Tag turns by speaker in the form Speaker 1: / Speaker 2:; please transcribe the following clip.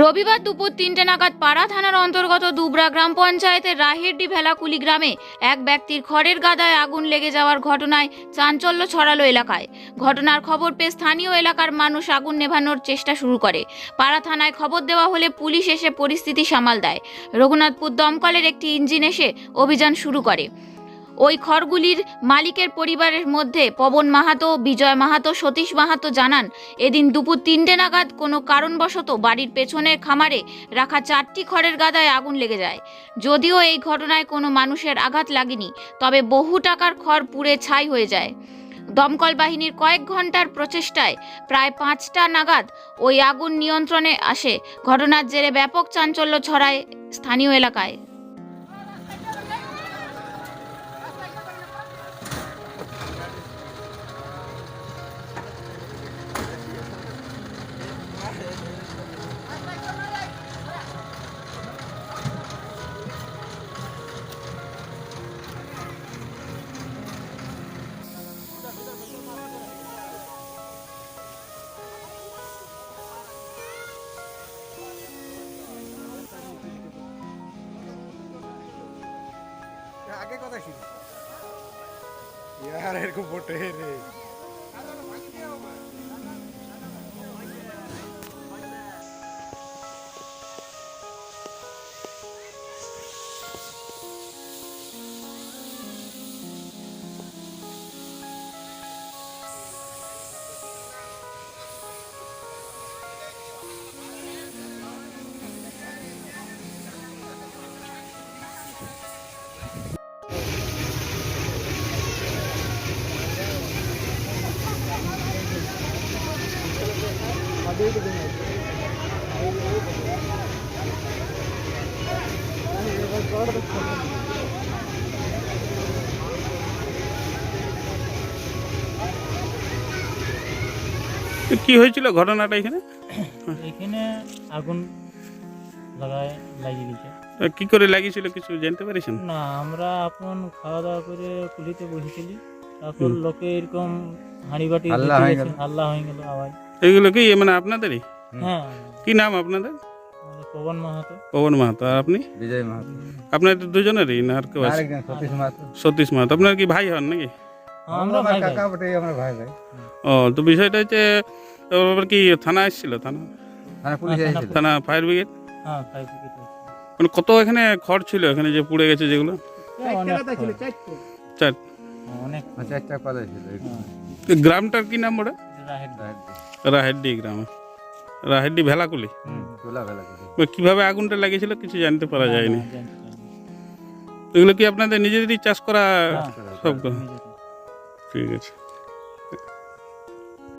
Speaker 1: রবিবার দুপুর তিনটে নাগাদ পাড়া থানার অন্তর্গত দুবরা গ্রাম পঞ্চায়েতের রাহেরডি ভেলাকুলি গ্রামে এক ব্যক্তির খড়ের গাদায় আগুন লেগে যাওয়ার ঘটনায় চাঞ্চল্য ছড়ালো এলাকায়। ঘটনার খবর পেয়ে স্থানীয় এলাকার মানুষ আগুন নেভানোর চেষ্টা শুরু করে। পাড়া থানায় খবর দেওয়া হলে পুলিশ এসে পরিস্থিতি সামাল দেয়। রঘুনাথপুর দমকলের একটি ইঞ্জিন এসে অভিযান শুরু করে। ওই খড়গুলির মালিকের পরিবারের মধ্যে পবন মাহাতো, বিজয় মাহাতো, সতীশ মাহাতো জানান, এদিন দুপুর তিনটে নাগাদ কোনো কারণবশত বাড়ির পেছনের খামারে রাখা চারটি খড়ের গাদায় আগুন লেগে যায়। যদিও এই ঘটনায় কোনো মানুষের আঘাত লাগেনি, তবে বহু টাকার খড় পুড়ে ছাই হয়ে যায়। দমকল বাহিনীর কয়েক ঘণ্টার প্রচেষ্টায় প্রায় পাঁচটা নাগাদ ওই আগুন নিয়ন্ত্রণে আসে। ঘটনার জেরে ব্যাপক চাঞ্চল্য ছড়ায় স্থানীয় এলাকায়।
Speaker 2: আগে কথা ছিল यार এরকম বটে রে।
Speaker 3: কি হয়েছিল ঘটনাটা এখানে?
Speaker 4: এখানে আগুন লাগায় লাগিয়ে দিয়েছে।
Speaker 3: কি করে লাগিয়েছিল কিছু জানতে পেরেছেন?
Speaker 4: না আমরা আপন খাওয়া দাওয়া করে কুলিতে বসেছিলি। তারপর লোকে এরকম হাঁড়ি বাটি
Speaker 2: হয়ে গেল।
Speaker 4: হয়ে গেল আওয়াজ।
Speaker 3: এগুলো কি মানে আপনাদেরই?
Speaker 4: হ্যাঁ।
Speaker 3: কি নাম আপনাদের?
Speaker 4: পবন মাহাতো।
Speaker 3: পবন মাহাতো আর আপনি?
Speaker 2: বিজয় মাহাতো।
Speaker 3: আপনাদের দুজনেরই না আর কেউ আছে?
Speaker 2: সতীশ মাহাতো।
Speaker 3: সতীশ মাহাতো। আপনার কি ভাই হন নাকি?
Speaker 4: হ্যাঁ, আমরা ভাই ভাই।
Speaker 2: কাকা বটে আমরা ভাই ভাই।
Speaker 3: ও তো বিষয়টা হচ্ছে তো আবার কি থানা এসেছিল? থানা?
Speaker 4: থানা-
Speaker 3: ফায়ার ব্রিগেড?
Speaker 4: হ্যাঁ
Speaker 3: মানে কত এখানে খড় ছিল এখানে যে পুড়ে গেছে যেগুলো? চার।
Speaker 4: হ্যাঁ, অনেক খড়।
Speaker 2: ছিল।
Speaker 4: হ্যাঁ,
Speaker 3: গ্রামটার কি নাম ওটা। রাহেড্ডি। গ্রাম। রাহেড্ডি ভেলাকুলি? কীভাবে আগুনটা লাগিয়েছিল কিছু জানতে পারা যায়নি। এগুলো কি আপনাদের নিজেদেরই চাষ করা সব? ঠিক আছে।